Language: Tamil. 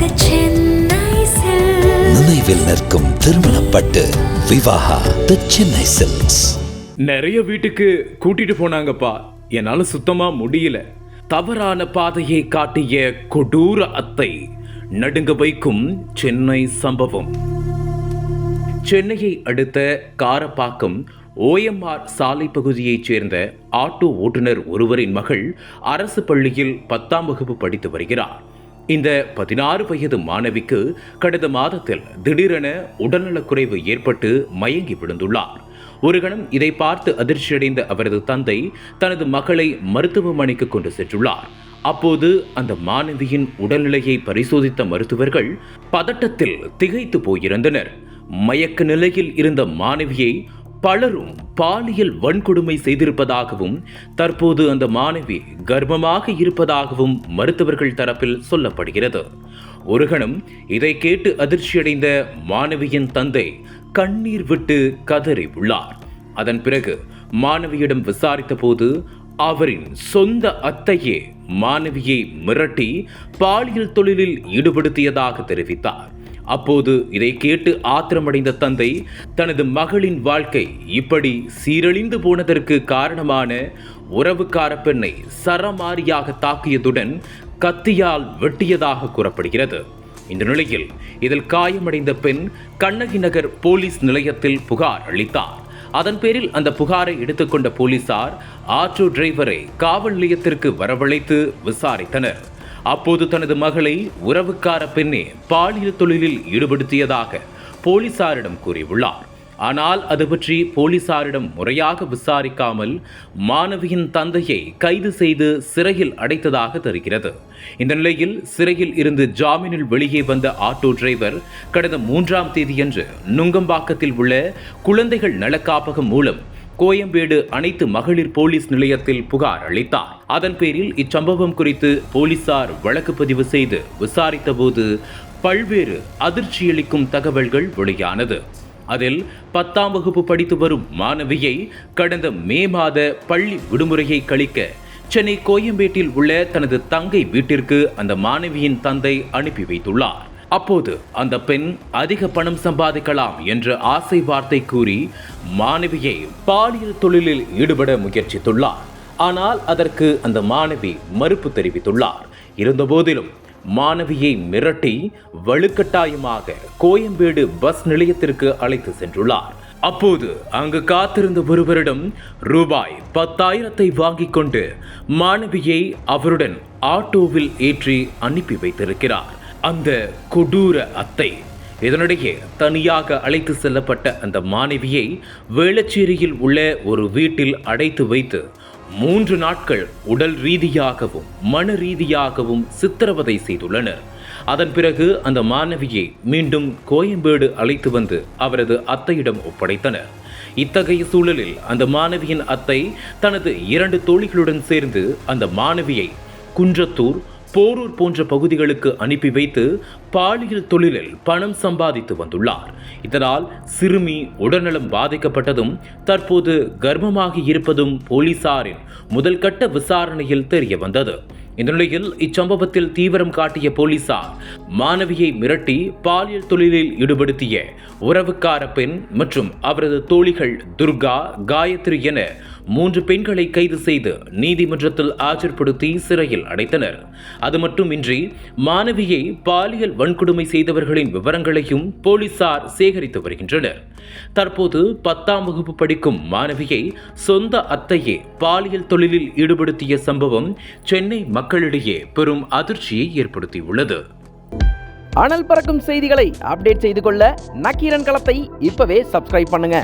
The Chennai Silks. நினைவில் நிற்கும் திருமணப்பட்டு விவாகா தி சென்னை சில்க்ஸ் நிறைய வீட்டுக்கு கூட்டிட்டு போனாங்கப்பா. என்னால சுத்தமா முடியல. தவறான பாதையை காட்டிய கொடூர அத்தை நடுங்க வைக்கும் சென்னை சம்பவம். சென்னையை அடுத்த காரப்பாக்கம் ஓஎம்ஆர் சாலை பகுதியைச் சேர்ந்த ஆட்டோ ஓட்டுநர் ஒருவரின் மகள் அரசு பள்ளியில் பத்தாம் வகுப்பு படித்து வருகிறார். இந்த பதினாறு வயது மாணவிக்கு கடந்த மாதத்தில் திடீரென உடல்நலக்குறைவு ஏற்பட்டு மயங்கி விழுந்துள்ளார். ஒரு கணம் இதை பார்த்து அதிர்ச்சியடைந்த அவரது தந்தை தனது மகளை மருத்துவமனைக்கு கொண்டு சென்றுள்ளார். அப்போது அந்த மாணவியின் உடல்நிலையை பரிசோதித்த மருத்துவர்கள் பதட்டத்தில் திகைத்து போயிருந்தனர். மயக்க நிலையில் இருந்த மாணவியை பலரும் பாலியல் வன்கொடுமை செய்திருப்பதாகவும் தற்போது அந்த மாணவி கர்ப்பமாக இருப்பதாகவும் மருத்துவர்கள் தரப்பில் சொல்லப்படுகிறது. ஒரு கணம் இதை கேட்டு அதிர்ச்சியடைந்த மாணவியின் தந்தை கண்ணீர் விட்டு கதறி உள்ளார் அதன் பிறகு மாணவியிடம் விசாரித்த போது அவரின் சொந்த அத்தையே மாணவியை மிரட்டி பாலியல் தொழிலில் ஈடுபடுத்தியதாக தெரிவித்தார். அப்போது இதை கேட்டு ஆத்திரமடைந்த தந்தை தனது மகளின் வாழ்க்கை இப்படி சீரழிந்து போனதற்கு காரணமான உறவுக்கார பெண்ணை சரமாரியாக தாக்கியதுடன் கத்தியால் வெட்டியதாக கூறப்படுகிறது. இந்த நிலையில் இதில் காயமடைந்த பெண் கண்ணகி நகர் போலீஸ் நிலையத்தில் புகார் அளித்தார். அதன் பேரில் அந்த புகாரை எடுத்துக்கொண்ட போலீசார் ஆட்டோ டிரைவரை காவல் நிலையத்திற்கு வரவழைத்து விசாரித்தனர். அப்போது தனது மகளை உறவுக்கார பெண்ணே பாலியல் தொழிலில் ஈடுபடுத்தியதாக போலீசாரிடம் கூறியுள்ளார். ஆனால் அது பற்றி போலீசாரிடம் முறையாக விசாரிக்காமல் மாணவியின் தந்தையை கைது செய்து சிறையில் அடைத்ததாக தெரிகிறது. இந்த நிலையில் சிறையில் இருந்து ஜாமீனில் வெளியே வந்த ஆட்டோ டிரைவர் கடந்த மூன்றாம் தேதியன்று நுங்கம்பாக்கத்தில் உள்ள குழந்தைகள் நலக்காப்பகம் மூலம் கோயம்பேடு அனைத்து மகளிர் போலீஸ் நிலையத்தில் புகார் அளித்தார். அதன் பேரில் இச்சம்பவம் குறித்து போலீசார் வழக்கு பதிவு செய்து விசாரித்தபோது பல்வேறு அதிர்ச்சியளிக்கும் தகவல்கள் வெளியானது. அதில் பத்தாம் வகுப்பு படித்து வரும் மாணவியை கடந்த மே மாத பள்ளி விடுமுறையை கழிக்க சென்னை கோயம்பேட்டில் உள்ள தனது தங்கை வீட்டிற்கு அந்த மாணவியின் தந்தை அனுப்பி வைத்துள்ளார். அப்போது அந்த பெண் அதிக பணம் சம்பாதிக்கலாம் என்ற ஆசை வார்த்தை கூறி மாணவியை பாலியல் தொழிலில் ஈடுபட முயற்சித்துள்ளார். ஆனால் அதற்கு அந்த மாணவி மறுப்பு தெரிவித்துள்ளார். இருந்தபோதிலும் மாணவியை மிரட்டி வலுக்கட்டாயமாக கோயம்பேடு பஸ் நிலையத்திற்கு அழைத்து சென்றுள்ளார். அப்போது அங்கு காத்திருந்த ஒருவரிடம் ரூபாய் பத்தாயிரத்தை வாங்கிக் கொண்டு மாணவியை அவருடன் ஆட்டோவில் ஏற்றி அனுப்பி வைத்திருக்கிறார். அந்த கொடூர அத்தை இதனிடையே தனியாக அழைத்து செல்லப்பட்ட அந்த மாணவியை வேளச்சேரியில் உள்ள ஒரு வீட்டில் அடைத்து வைத்து மூன்று நாட்கள் உடல் ரீதியாகவும் மன ரீதியாகவும் சித்திரவதை செய்துள்ளனர். அதன் பிறகு அந்த மாணவியை மீண்டும் கோயம்பேடு அழைத்து வந்து அவரது அத்தையிடம் ஒப்படைத்தனர். இத்தகைய சூழலில் அந்த மாணவியின் அத்தை தனது இரண்டு தோழிகளுடன் சேர்ந்து அந்த மாணவியை குன்றத்தூர் போரூர் போன்ற பகுதிகளுக்கு அனுப்பி வைத்து பாலியல் தொழிலில் பணம் சம்பாதித்து வந்துள்ளார். இதனால் சிறுமி உடல்நலம் பாதிக்கப்பட்டதும் தற்போது கர்ப்பமாகி இருப்பதும் போலீசாரின் முதல் கட்ட விசாரணையில் தெரிய வந்தது. இந்த நிலையில் இச்சம்பவத்தில் தீவிரம் காட்டிய போலீசார் மாணவியை மிரட்டி பாலியல் தொழிலில் ஈடுபடுத்திய உறவுக்கார பெண் மற்றும் அவரது தோழிகள் துர்கா காயத்ரி என மூன்று பெண்களை கைது செய்து நீதிமன்றத்தில் ஆஜர்படுத்தி சிறையில் அடைத்தனர். அது மட்டுமின்றி மாணவியை பாலியல் வன்கொடுமை செய்தவர்களின் விவரங்களையும் போலீசார் சேகரித்து வருகின்றனர். தற்போது பத்தாம் வகுப்பு படிக்கும் மாணவியை சொந்த அத்தையே பாலியல் தொழிலில் ஈடுபடுத்திய சம்பவம் சென்னை மக்களிடையே பெரும் அதிர்ச்சியை ஏற்படுத்தியுள்ளது. அனல் பறக்கும் செய்திகளை அப்டேட் செய்து கொள்ள நக்கீரன் களத்தை இப்பவே சப்ஸ்கிரைப் பண்ணுங்க.